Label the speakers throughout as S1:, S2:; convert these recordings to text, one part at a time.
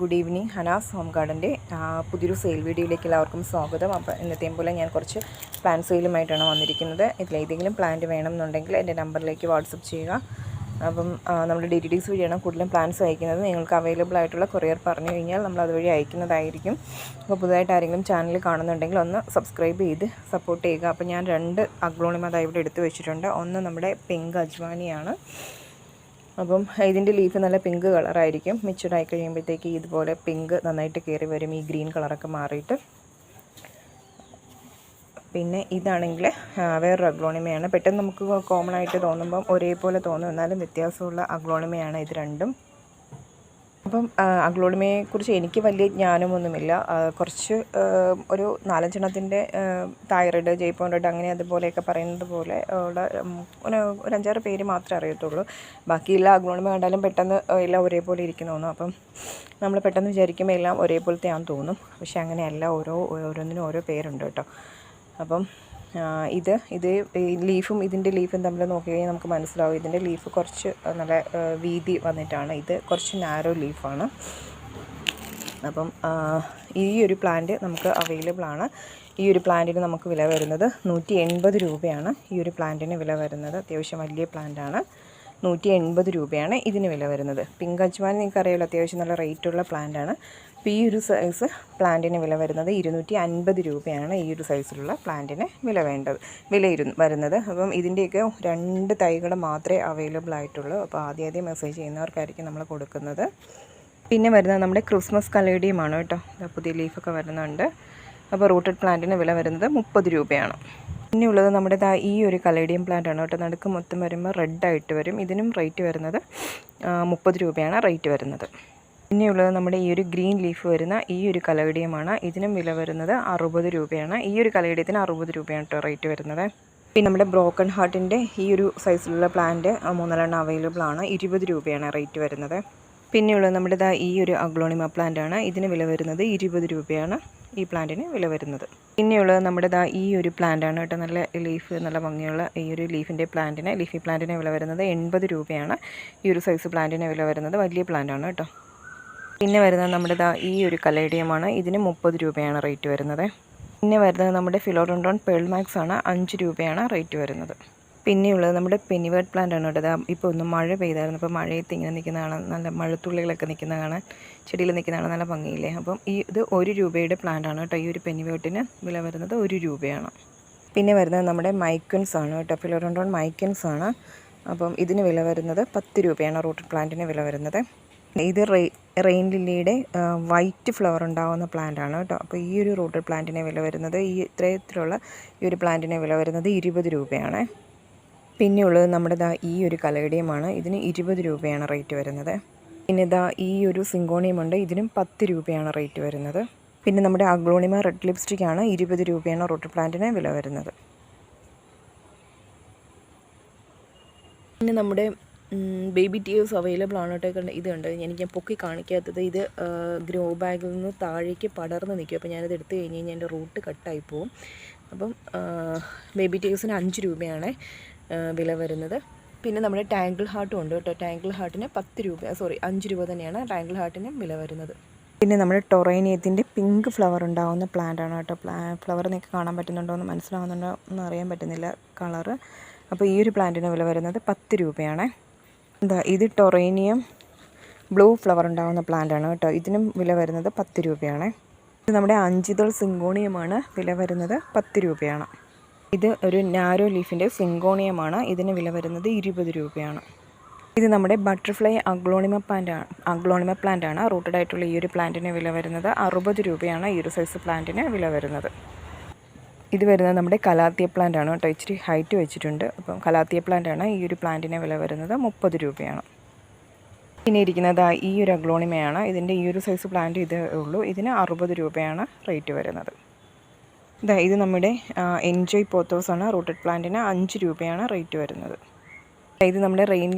S1: Good evening. Hanas home ഗാർഡന്റെ പുതിയൊരു sale വീഡിയോയിലേക്ക് എല്ലാവർക്കും സ്വാഗതം. അപ്പോൾ ഇന്നത്തെയും പോലെ ഞാൻ കുറച്ച് പ്ലാന്റ് സെയിലുമായിട്ടാണ് വന്നിരിക്കുന്നത്. ഇതിലേതെങ്കിലും പ്ലാന്റ് വേണമെന്നുണ്ടെങ്കിൽ എന്റെ നമ്പറിലേക്ക് വാട്സപ്പ് ചെയ്യുക. അപ്പം നമ്മൾ ഡി ഡീസ് വഴിയാണ് കൂടുതലും പ്ലാൻസ് അയക്കുന്നത്. നിങ്ങൾക്ക് അവൈലബിൾ ആയിട്ടുള്ള കൊറിയർ പറഞ്ഞു കഴിഞ്ഞാൽ നമ്മൾ അതുവഴി അയക്കുന്നതായിരിക്കും. അപ്പോൾ പുതുതായിട്ട് ആരെങ്കിലും ചാനൽ കാണുന്നുണ്ടെങ്കിൽ ഒന്ന് സബ്സ്ക്രൈബ് ചെയ്ത് സപ്പോർട്ട് ചെയ്യുക. അപ്പോൾ ഞാൻ രണ്ട് അഗ്ലോണിമതായി ഇവിടെ എടുത്തു വെച്ചിട്ടുണ്ട്. ഒന്ന് നമ്മുടെ പിങ്ക് അജ്വാനിയാണ്. അപ്പം ഇതിന്റെ ലീഫ് നല്ല പിങ്ക് കളറായിരിക്കും. മെച്ചുറായി കഴിയുമ്പോഴത്തേക്ക് ഇതുപോലെ പിങ്ക് നന്നായിട്ട് കയറി വരും. ഈ ഗ്രീൻ കളറൊക്കെ മാറിയിട്ട്. പിന്നെ ഇതാണെങ്കിൽ വേറൊരു അഗ്ലോണിമയാണ്. പെട്ടെന്ന് നമുക്ക് കോമൺ ആയിട്ട് തോന്നുമ്പം ഒരേപോലെ തോന്നും എന്നാലും വ്യത്യാസമുള്ള അഗ്ലോണിമയാണ് ഇത് രണ്ടും. അപ്പം അഗ്ലോണിമയെക്കുറിച്ച് എനിക്ക് വലിയ ജ്ഞാനമൊന്നുമില്ല. കുറച്ച് ഒരു നാലഞ്ചെണ്ണത്തിന്റെ തൈറോയ്ഡ് ജയ്പോണ്ടഡ് അങ്ങനെ അതുപോലെയൊക്കെ പറയുന്നത് പോലെ ഉള്ള ഒരു അഞ്ചാറ് പേര് മാത്രമേ അറിയത്തുള്ളൂ. ബാക്കി എല്ലാ അഗ്ലോണിമ കണ്ടാലും പെട്ടെന്ന് എല്ലാം ഒരേപോലെ ഇരിക്കുന്നു അപ്പം നമ്മൾ പെട്ടെന്ന് വിചാരിക്കുമ്പോൾ എല്ലാം ഒരേപോലത്തെ ആണെന്ന് തോന്നും. പക്ഷെ അങ്ങനെയല്ല ഓരോ ഓരോന്നിനും ഓരോ പേരുണ്ട് കേട്ടോ. അപ്പം ഇത് ഇത് ലീഫും ഇതിന്റെ ലീഫും തമ്മിൽ നോക്കി കഴിഞ്ഞാൽ നമുക്ക് മനസ്സിലാവും. ഇതിന്റെ ലീഫ് കുറച്ച് നല്ല വീതി വന്നിട്ടാണ്. ഇത് കുറച്ച് നാരോ ലീഫാണ്. അപ്പം ഈ ഒരു പ്ലാന്റ് നമുക്ക് അവൈലബിൾ ആണ്. ഈ ഒരു പ്ലാന്റിന് നമുക്ക് വില വരുന്നത് നൂറ്റി എൺപത് രൂപയാണ്. ഈ ഒരു പ്ലാന്റിന് വില വരുന്നത് അത്യാവശ്യം വലിയ പ്ലാന്റാണ് നൂറ്റി എൺപത് രൂപയാണ് ഇതിന് വില വരുന്നത്. പിങ്ക് അജ്വാൻ നിങ്ങൾക്ക് അറിയാമല്ലോ അത്യാവശ്യം നല്ല റേറ്റുള്ള പ്ലാന്റാണ് അപ്പോൾ ഈ ഒരു സൈസ് പ്ലാന്റിന് വില വരുന്നത് ഇരുന്നൂറ്റി അൻപത് രൂപയാണ് ഈ ഒരു സൈസിലുള്ള പ്ലാന്റിന് വില വേണ്ടത് വില ഇരു വരുന്നത്. അപ്പം ഇതിന്റെയൊക്കെ രണ്ട് തൈകൾ മാത്രമേ അവൈലബിൾ ആയിട്ടുള്ളൂ. അപ്പോൾ ആദ്യം ആദ്യം മെസ്സേജ് ചെയ്യുന്നവർക്കായിരിക്കും നമ്മൾ കൊടുക്കുന്നത്. പിന്നെ വരുന്നത് നമ്മുടെ ക്രിസ്മസ് കലേഡിയമാണ് കേട്ടോ. പുതിയ ലീഫൊക്കെ വരുന്നുണ്ട്. അപ്പോൾ റൂട്ടഡ് പ്ലാന്റിന് വില വരുന്നത് മുപ്പത് രൂപയാണ്. പിന്നെ ഉള്ളത് നമ്മുടെ ഈ ഒരു കലേഡിയം പ്ലാന്റ് ആണ് കേട്ടോ. നടുക്ക് മൊത്തം വരുമ്പോൾ റെഡ് ആയിട്ട് വരും. ഇതിനും റേറ്റ് വരുന്നത് മുപ്പത് രൂപയാണ് റേറ്റ് വരുന്നത്. പിന്നെയുള്ളത് നമ്മുടെ ഈ ഒരു ഗ്രീൻ ലീഫ് വരുന്ന ഈ ഒരു കലേഡിയമാണ് ഇതിനും വില വരുന്നത് അറുപത് രൂപയാണ്. ഈ ഒരു കലേഡിയത്തിന് അറുപത് രൂപയാണ് കേട്ടോ റേറ്റ് വരുന്നത്. പിന്നെ നമ്മുടെ ബ്രോക്കൺ ഹാർട്ടിന്റെ ഈ ഒരു സൈസിലുള്ള പ്ലാന്റ് മൂന്നാലെണ്ണം അവൈലബിൾ ആണ്. ഇരുപത് രൂപയാണ് റേറ്റ് വരുന്നത്. പിന്നെയുള്ളത് നമ്മുടെ ഈ ഒരു അഗ്ലോണിമ പ്ലാന്റ് ആണ്. ഇതിന് വില വരുന്നത് ഇരുപത് രൂപയാണ്. ഈ പ്ലാന്റിന് വില വരുന്നത്. പിന്നെയുള്ളത് നമ്മുടെ ദാ ഈ ഒരു പ്ലാന്റാണ് കേട്ടോ. നല്ല ലീഫ് നല്ല ഭംഗിയുള്ള ഈ ഒരു ലീഫിന്റെ പ്ലാന്റിന് ലീഫി പ്ലാന്റിന് വില വരുന്നത് എൺപത് രൂപയാണ്. ഈ ഒരു സൈസ് പ്ലാന്റിന് വില വരുന്നത് വലിയ പ്ലാന്റാണ് കേട്ടോ. പിന്നെ വരുന്നത് നമ്മുടെ ദാ ഈ ഒരു കലേഡിയമാണ് ഇതിന് മുപ്പത് രൂപയാണ് റേറ്റ് വരുന്നത്. പിന്നെ വരുന്നത് നമ്മുടെ ഫിലോഡോണ്ടോൺ പേൾ മാക്സ് ആണ്. അഞ്ച് രൂപയാണ് റേറ്റ് വരുന്നത്. പിന്നെയുള്ളത് നമ്മുടെ പെനിവേർഡ് പ്ലാന്റ് ആണ് കേട്ടോ. ദാ ഇപ്പോൾ ഒന്ന് മഴ പെയ്തായിരുന്നു. അപ്പോൾ മഴയത്ത് ഇങ്ങനെ നിൽക്കുന്ന കാണാൻ നല്ല മഴത്തുള്ളികളൊക്കെ നിൽക്കുന്ന കാണാൻ ചെടിയിൽ നിൽക്കുന്ന കാണാൻ നല്ല ഭംഗിയില്ലേ? അപ്പം ഈ ഇത് ഒരു രൂപയുടെ പ്ലാന്റ് ആണ് കേട്ടോ. ഈ ഒരു പെനിവേർട്ടിന് വില വരുന്നത് ഒരു രൂപയാണ്. പിന്നെ വരുന്നത് നമ്മുടെ മൈക്കൻസ് ആണ് കേട്ടോ. ഫിലോഡോണ്ടോൺ മൈക്കൻസ് ആണ്. അപ്പം ഇതിന് വില വരുന്നത് പത്ത് രൂപയാണ് റൂട്ടഡ് പ്ലാന്റിന് വില വരുന്നത്. ഇത് റെയ് റെയിൻ ലില്ലിയുടെ വൈറ്റ് ഫ്ലവർ ഉണ്ടാകുന്ന പ്ലാന്റ് ആണ് കേട്ടോ. അപ്പോൾ ഈ ഒരു റൂട്ടഡ് പ്ലാന്റിന് വില വരുന്നത് ഈ ഇത്തരത്തിലുള്ള ഈ ഒരു പ്ലാന്റിന് വില വരുന്നത് ഇരുപത് രൂപയാണ്. പിന്നെ ഉള്ളത് നമ്മുടെ ദാ ഈ ഒരു കലയുടെയുമാണ്. ഇതിന് ഇരുപത് രൂപയാണ് റേറ്റ് വരുന്നത്. പിന്നെ ദാ ഈ ഒരു സിങ്കോണിയമുണ്ട്. ഇതിനും പത്ത് രൂപയാണ് റേറ്റ് വരുന്നത്. പിന്നെ നമ്മുടെ അഗ്ലോണിമ റെഡ് ലിപ്സ്റ്റിക് ആണ് ഇരുപത് രൂപയാണ് റോട്ടർ പ്ലാന്റിന് വില വരുന്നത്. പിന്നെ നമ്മുടെ ബേബി ടീയേഴ്സ് അവൈലബിൾ ആണ് കേട്ടോ. ഇതുണ്ട് എനിക്ക് ഞാൻ പൊക്കി കാണിക്കാത്തത്. ഇത് ഗ്രോ ബാഗിൽ നിന്ന് താഴേക്ക് പടർന്ന് നിൽക്കും. അപ്പോൾ ഞാനത് എടുത്തു കഴിഞ്ഞ് കഴിഞ്ഞാൽ എന്റെ റൂട്ട് കട്ടായി പോവും. അപ്പം ബേബി ടീയേഴ്സിന് അഞ്ച് രൂപയാണ്. വില വരുന്നത്. പിന്നെ നമ്മുടെ ടാങ്കിൾ ഹാർട്ടും ഉണ്ട് കേട്ടോ. ടാങ്കിൾ ഹാർട്ടിന് പത്ത് രൂപ സോറി അഞ്ച് രൂപ തന്നെയാണ് ടാങ്കിൾ ഹാർട്ടിന് വില വരുന്നത്. പിന്നെ നമ്മുടെ ടൊറേനിയത്തിന്റെ പിങ്ക് ഫ്ലവർ ഉണ്ടാകുന്ന പ്ലാന്റ് ആണ് കേട്ടോ. പ്ലാ ഫ്ലവർ നിങ്ങൾക്ക് കാണാൻ പറ്റുന്നുണ്ടോ എന്ന് മനസ്സിലാവുന്നുണ്ടോ എന്ന് അറിയാൻ പറ്റുന്നില്ല കളറ് അപ്പോൾ ഈ ഒരു പ്ലാന്റിന് വില വരുന്നത് പത്ത് രൂപയാണ്. എന്താ ഇത് ടൊറേനിയം ബ്ലൂ ഫ്ലവർ ഉണ്ടാകുന്ന പ്ലാന്റ് ആണ് കേട്ടോ. ഇതിനും വില വരുന്നത് പത്ത് രൂപയാണ്. ഇത് നമ്മുടെ അഞ്ചിതൾ സിങ്കോണിയമാണ് വില വരുന്നത് പത്ത് രൂപയാണ്. ഇത് ഒരു നാരോ ലീഫിന്റെ സിങ്കോണിയമാണ്. ഇതിന് വില വരുന്നത് ഇരുപത് രൂപയാണ്. ഇത് നമ്മുടെ ബട്ടർഫ്ലൈ അഗ്ലോണിമ പ്ലാന്റ് ആണ് അഗ്ലോണിമ പ്ലാന്റ് ആണ്. റൂട്ടഡ് ആയിട്ടുള്ള ഈ ഒരു പ്ലാന്റിന് വില വരുന്നത് അറുപത് രൂപയാണ്. ഈ ഒരു സൈസ് പ്ലാന്റിന് വില വരുന്നത്. ഇത് വരുന്നത് നമ്മുടെ കലാത്തിയ പ്ലാന്റ് ആണ് കേട്ടോ. ഇച്ചിരി ഹൈറ്റ് വെച്ചിട്ടുണ്ട്. അപ്പം കലാത്തിയ പ്ലാന്റ് ആണ് ഈ ഒരു പ്ലാന്റിന് വില വരുന്നത് മുപ്പത് രൂപയാണ്. പിന്നെ ഇരിക്കുന്നത് ഈ ഒരു അഗ്ലോണിമയാണ് ഇതിന്റെ ഈ ഒരു സൈസ് പ്ലാന്റ് ഇതേ ഉള്ളൂ. ഇതിന് അറുപത് രൂപയാണ് റേറ്റ് വരുന്നത്. ഇതാ ഇത് നമ്മുടെ എൻജോയ് പോത്തോസ് ആണ് റൂട്ടഡ് പ്ലാന്റിന് അഞ്ച് രൂപയാണ് റേറ്റ് വരുന്നത്. ഇത് നമ്മുടെ റെയിൻ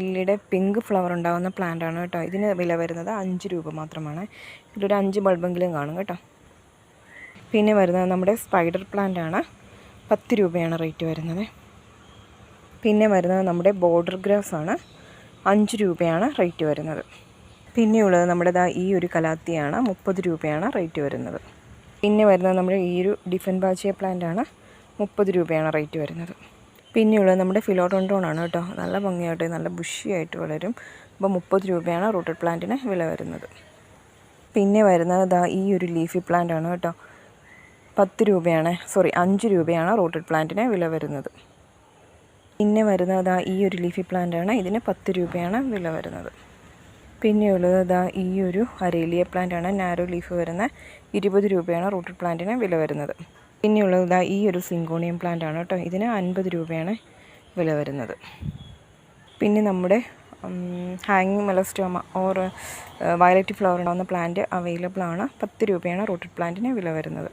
S1: പിങ്ക് ഫ്ലവർ ഉണ്ടാകുന്ന പ്ലാന്റ് ആണ് കേട്ടോ. ഇതിന് വില വരുന്നത് അഞ്ച് രൂപ മാത്രമാണ്. ഇതിലൊരു അഞ്ച് ബൾബെങ്കിലും കാണും കേട്ടോ. പിന്നെ വരുന്നത് നമ്മുടെ സ്പൈഡർ പ്ലാന്റ് ആണ്. പത്ത് രൂപയാണ് റേറ്റ് വരുന്നത്. പിന്നെ വരുന്നത് നമ്മുടെ ബോർഡർ ഗ്രാസ് ആണ്. അഞ്ച് രൂപയാണ് റേറ്റ് വരുന്നത്. പിന്നെയുള്ളത് നമ്മുടെ ഈ ഒരു കലാത്തിയാണ് മുപ്പത് രൂപയാണ് റേറ്റ് വരുന്നത്. പിന്നെ വരുന്നത് നമ്മുടെ ഈ ഒരു ഡിഫൻ ബാച്ചിയ പ്ലാന്റ് ആണ് മുപ്പത് രൂപയാണ് റേറ്റ് വരുന്നത്. പിന്നെയുള്ളത് നമ്മുടെ ഫിലോഡോണ്ടോൺ ആണ് കേട്ടോ. നല്ല ഭംഗിയായിട്ട് നല്ല ബുഷിയായിട്ട് വളരും. അപ്പോൾ മുപ്പത് രൂപയാണ് റൂട്ടഡ് പ്ലാന്റിന് വില വരുന്നത്. പിന്നെ വരുന്നത് ദാ ഈ ഒരു ലീഫി പ്ലാന്റ് ആണ് കേട്ടോ. പത്ത് രൂപയാണ് സോറി അഞ്ച് രൂപയാണ് റൂട്ടഡ് പ്ലാന്റിന് വില വരുന്നത്. പിന്നെ വരുന്നത് ദാ ഈ ഒരു ലീഫി പ്ലാന്റ് ആണ് ഇതിന് പത്ത് രൂപയാണ് വില വരുന്നത്. പിന്നെയുള്ളത് ദാ ഈ ഒരു അരേലിയ പ്ലാന്റ് ആണ് നാരോ ലീഫ് വരുന്ന ഇരുപത് രൂപയാണ് റൂട്ടഡ് പ്ലാന്റിന് വില വരുന്നത്. പിന്നെയുള്ളത് ഇതാ ഈ ഒരു സിങ്കോണിയം പ്ലാന്റ് ആണ് കേട്ടോ. ഇതിന് അൻപത് രൂപയാണ് വില വരുന്നത്. പിന്നെ നമ്മുടെ ഹാങ്ങിങ് മെലസ്റ്റോമ ഓർ വയലറ്റ് ഫ്ലവർ ഉണ്ടാകുന്ന പ്ലാന്റ് അവൈലബിൾ ആണ്. പത്ത് രൂപയാണ് റൂട്ടഡ് പ്ലാന്റിന് വില വരുന്നത്.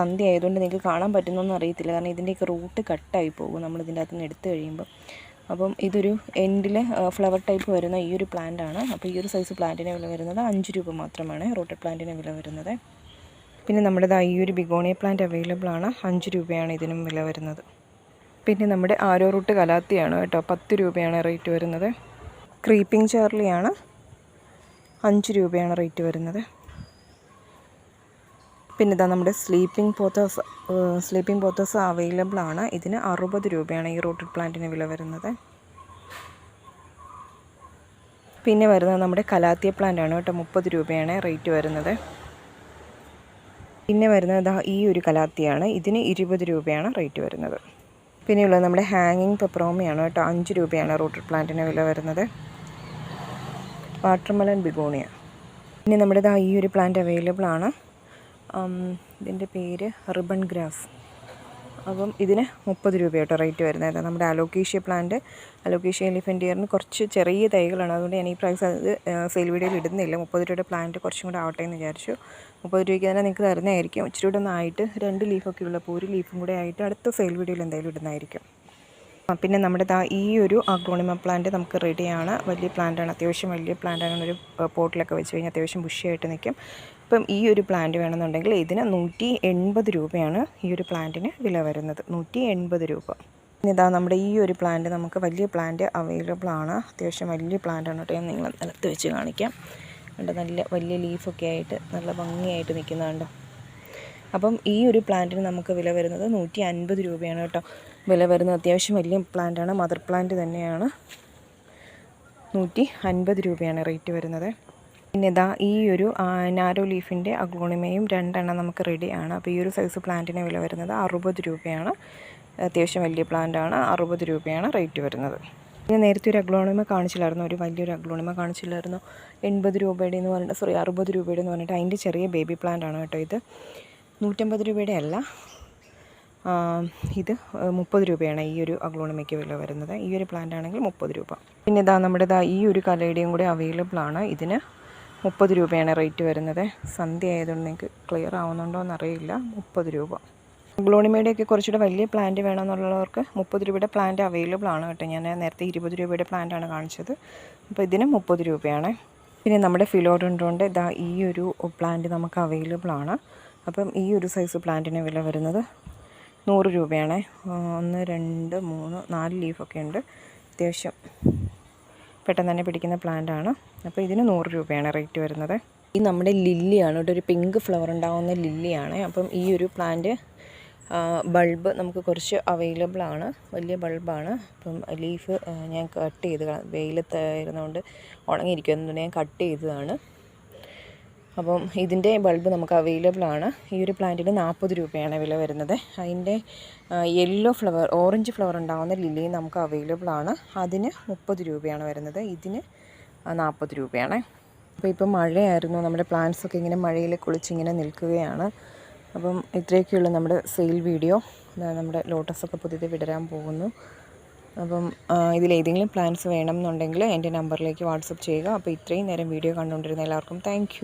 S1: സന്ധ്യ ആയതുകൊണ്ട് നിങ്ങൾക്ക് കാണാൻ പറ്റുന്നൊന്നും അറിയത്തില്ല. കാരണം ഇതിന്റെയൊക്കെ റൂട്ട് കട്ടായി പോകും. നമ്മൾ ഇതിന്റെ അകത്ത് നിന്ന് എടുത്തു കഴിയുമ്പോൾ അപ്പം ഇതൊരു എൻഡിലെ ഫ്ലവർ ടൈപ്പ് വരുന്ന ഈ ഒരു പ്ലാന്റ് ആണ്. അപ്പോൾ ഈ ഒരു സൈസ് പ്ലാന്റിന് വില വരുന്നത് അഞ്ച് രൂപ മാത്രമാണ് റോട്ടഡ് പ്ലാന്റിന് വില വരുന്നത്. പിന്നെ നമ്മുടെ ഈ ഒരു ബിഗോണിയ പ്ലാന്റ് അവൈലബിൾ ആണ് അഞ്ച് രൂപയാണ് ഇതിനും വില വരുന്നത്. പിന്നെ നമ്മുടെ ആരോ റൂട്ട് കലാത്തിയാണ് കേട്ടോ പത്ത് രൂപയാണ് റേറ്റ് വരുന്നത്. ക്രീപ്പിംഗ് ചാർലിയാണ് അഞ്ച് രൂപയാണ് റേറ്റ് വരുന്നത്. പിന്നെ ഇതാ നമ്മുടെ sleeping pothos sleeping pothos available ആണ്. ഇതിന് അറുപത് രൂപയാണ് ഈ റൂട്ടഡ് പ്ലാന്റിന് വില വരുന്നത്. പിന്നെ വരുന്നത് നമ്മുടെ കലാത്തിയ പ്ലാന്റ് ആണ് കേട്ടോ. മുപ്പത് രൂപയാണ് റേറ്റ് വരുന്നത്. പിന്നെ വരുന്നത് ഈ ഒരു കലാത്തിയാണ്. ഇതിന് ഇരുപത് രൂപയാണ് റേറ്റ് വരുന്നത്. പിന്നെയുള്ളത് നമ്മുടെ ഹാങ്ങിങ് പെപ്രോമയാണ് കേട്ടോ. അഞ്ച് രൂപയാണ് റൂട്ടഡ് പ്ലാന്റിന് വില വരുന്നത്. വാട്ടർമെലൻ ബിഗോണിയ പിന്നെ നമ്മുടെ ഈ ഒരു പ്ലാന്റ് അവൈലബിൾ ആണ്. ഇതിന്റെ പേര് റിബൺ ഗ്രാസ് അപ്പം ഇതിന് മുപ്പത് രൂപയായിട്ടോ റേറ്റ് വരുന്നത്. നമ്മുടെ അലോക്കേഷ്യ പ്ലാന്റ് അലോക്കേഷ്യ എലിഫന്റിയറിന് കുറച്ച് ചെറിയ തൈകളാണ്. അതുകൊണ്ട് ഞാൻ ഈ പ്രാവശ്യം അത് സെയിൽ വീഡിയോയിൽ ഇടുന്നില്ല. മുപ്പത് രൂപയുടെ പ്ലാന്റ് കുറച്ചും കൂടെ ആവട്ടെ എന്ന് വിചാരിച്ചു. മുപ്പത് രൂപയ്ക്ക് തന്നെ നിങ്ങൾക്ക് തരുന്നതായിരിക്കും. ഇച്ചിരി കൂടെ ഒന്നായിട്ട് രണ്ട് ലീഫൊക്കെ ഉള്ളപ്പോൾ ഒരു ലീഫും കൂടെ ആയിട്ട് അടുത്ത സെയിൽ വീഡിയോയിൽ എന്തായാലും ഇടുന്നതായിരിക്കും. പിന്നെ നമ്മുടെ ഈ ഒരു അഗ്രോണിമ പ്ലാന്റ് നമുക്ക് റെഡിയാണ്. വലിയ പ്ലാന്റാണ് അത്യാവശ്യം വലിയ പ്ലാന്റാണ്. ഒരു പോട്ടിലൊക്കെ വെച്ച് കഴിഞ്ഞാൽ അത്യാവശ്യം ബുഷിയായിട്ട് നിൽക്കും. ഇപ്പം ഈ ഒരു പ്ലാന്റ് വേണമെന്നുണ്ടെങ്കിൽ ഇതിന് നൂറ്റി എൺപത് രൂപയാണ് ഈ ഒരു പ്ലാന്റിന് വില വരുന്നത്. നൂറ്റി എൺപത് രൂപ ഇതാ നമ്മുടെ ഈ ഒരു പ്ലാന്റ് നമുക്ക് വലിയ പ്ലാന്റ് അവൈലബിൾ ആണ്. അത്യാവശ്യം വലിയ പ്ലാന്റാണ് കേട്ടോ. ഞാൻ നിങ്ങൾ നിലത്ത് വെച്ച് കാണിക്കാം. കണ്ടോ നല്ല വലിയ ലീഫൊക്കെ ആയിട്ട് നല്ല ഭംഗിയായിട്ട് നിൽക്കുന്നതുണ്ടോ അപ്പം ഈ ഒരു പ്ലാന്റിന് നമുക്ക് വില വരുന്നത് നൂറ്റി അൻപത് രൂപയാണ് കേട്ടോ. വില വരുന്ന അത്യാവശ്യം വലിയ പ്ലാന്റാണ്. മദർ പ്ലാന്റ് തന്നെയാണ്. നൂറ്റി അൻപത് രൂപയാണ് റേറ്റ് വരുന്നത്. പിന്നെ ഇതാ ഈ ഒരു നാരോ ലീഫിന്റെ അഗ്ലോണിമയും രണ്ടെണ്ണം നമുക്ക് റെഡിയാണ് അപ്പോൾ ഈ ഒരു സൈസ് പ്ലാന്റിന് വില വരുന്നത് അറുപത് രൂപയാണ്. അത്യാവശ്യം വലിയ പ്ലാന്റാണ് അറുപത് രൂപയാണ് റേറ്റ് വരുന്നത്. ഞാൻ നേരത്തെ ഒരു അഗ്ലോണിമ കാണിച്ചില്ലായിരുന്നു. ഒരു വലിയൊരു അഗ്ലോണിമ കാണിച്ചില്ലായിരുന്നു. എൺപത് രൂപയുടെ എന്ന് പറഞ്ഞിട്ട് സോറി അറുപത് രൂപയുടെ എന്ന് പറഞ്ഞിട്ട് അതിന്റെ ചെറിയ ബേബി പ്ലാന്റ് ആണ് കേട്ടോ ഇത്. നൂറ്റമ്പത് രൂപയുടെ അല്ല. ഇത് മുപ്പത് രൂപയാണ് ഈ ഒരു അഗ്ലോണമിക്ക് വില വരുന്നത്. ഈ ഒരു പ്ലാന്റ് ആണെങ്കിൽ മുപ്പത് രൂപ. പിന്നെ ഇതാ നമ്മുടെ ഇതാ ഈ ഒരു കലയുടെയും കൂടി അവൈലബിൾ ആണ്. ഇതിന് മുപ്പത് രൂപയാണ് റേറ്റ് വരുന്നത്. സന്ധ്യ ആയതുകൊണ്ട് നിങ്ങൾക്ക് ക്ലിയർ ആവുന്നുണ്ടോ എന്നറിയില്ല. മുപ്പത് രൂപ. ഗ്ലോണിമയുടെയൊക്കെ കുറച്ചുകൂടെ വലിയ പ്ലാന്റ് വേണമെന്നുള്ളവർക്ക് മുപ്പത് രൂപയുടെ പ്ലാന്റ് അവൈലബിൾ ആണ് കേട്ടോ. ഞാൻ നേരത്തെ ഇരുപത് രൂപയുടെ പ്ലാന്റാണ് കാണിച്ചത്. അപ്പോൾ ഇതിന് മുപ്പത് രൂപയാണ്. പിന്നെ നമ്മുടെ ഫിലോഡുണ്ടോണ്ട് ഇതാ ഈ ഒരു പ്ലാന്റ് നമുക്ക് അവൈലബിൾ ആണ്. അപ്പം ഈ ഒരു സൈസ് പ്ലാന്റിന് വില വരുന്നത് നൂറ് രൂപയാണേ. ഒന്ന് രണ്ട് മൂന്ന് നാല് ലീഫൊക്കെ ഉണ്ട് അത്യാവശ്യം പെട്ടെന്ന് തന്നെ പിടിക്കുന്ന പ്ലാന്റാണ്. അപ്പോൾ ഇതിന് നൂറ് രൂപയാണ് റേറ്റ് വരുന്നത്. ഈ നമ്മുടെ ലില്ലിയാണ്. ഇവിടെ ഒരു പിങ്ക് ഫ്ലവർ ഉണ്ടാകുന്ന ലില്ലിയാണ്. അപ്പം ഈ ഒരു പ്ലാന്റ് ബൾബ് നമുക്ക് കുറച്ച് അവൈലബിൾ ആണ്. വലിയ ബൾബാണ്. അപ്പം ലീഫ് ഞാൻ കട്ട് ചെയ്ത് വെയിലത്തായിരുന്നതുകൊണ്ട് ഉണങ്ങിയിരിക്കുന്നതുകൊണ്ട് ഞാൻ കട്ട് ചെയ്തതാണ്. അപ്പം ഇതിന്റെ ബൾബ് നമുക്ക് അവൈലബിൾ ആണ്. ഈ ഒരു പ്ലാന്റിന് നാൽപ്പത് രൂപയാണ് വില വരുന്നത്. അതിന്റെ യെല്ലോ ഫ്ലവർ ഓറഞ്ച് ഫ്ലവർ ഉണ്ടാകുന്ന ലില്ലി നമുക്ക് അവൈലബിൾ ആണ്. അതിന് മുപ്പത് രൂപയാണ് വരുന്നത്. ഇതിന് നാൽപ്പത് രൂപയാണ്. അപ്പോൾ ഇപ്പം മഴയായിരുന്നു. നമ്മുടെ പ്ലാന്റ്സൊക്കെ ഇങ്ങനെ മഴയിൽ കുളിച്ചിങ്ങനെ നിൽക്കുകയാണ്. അപ്പം ഇത്രയൊക്കെയുള്ള നമ്മുടെ സെയിൽ വീഡിയോ നമ്മുടെ ലോട്ടസൊക്കെ പുതിയത് വിടരാൻ പോകുന്നു. അപ്പം ഇതിലേതെങ്കിലും പ്ലാൻസ് വേണം എന്റെ നമ്പറിലേക്ക് വാട്സപ്പ് ചെയ്യുക. അപ്പോൾ ഇത്രയും നേരം വീഡിയോ കണ്ടുകൊണ്ടിരുന്ന എല്ലാവർക്കും താങ്ക്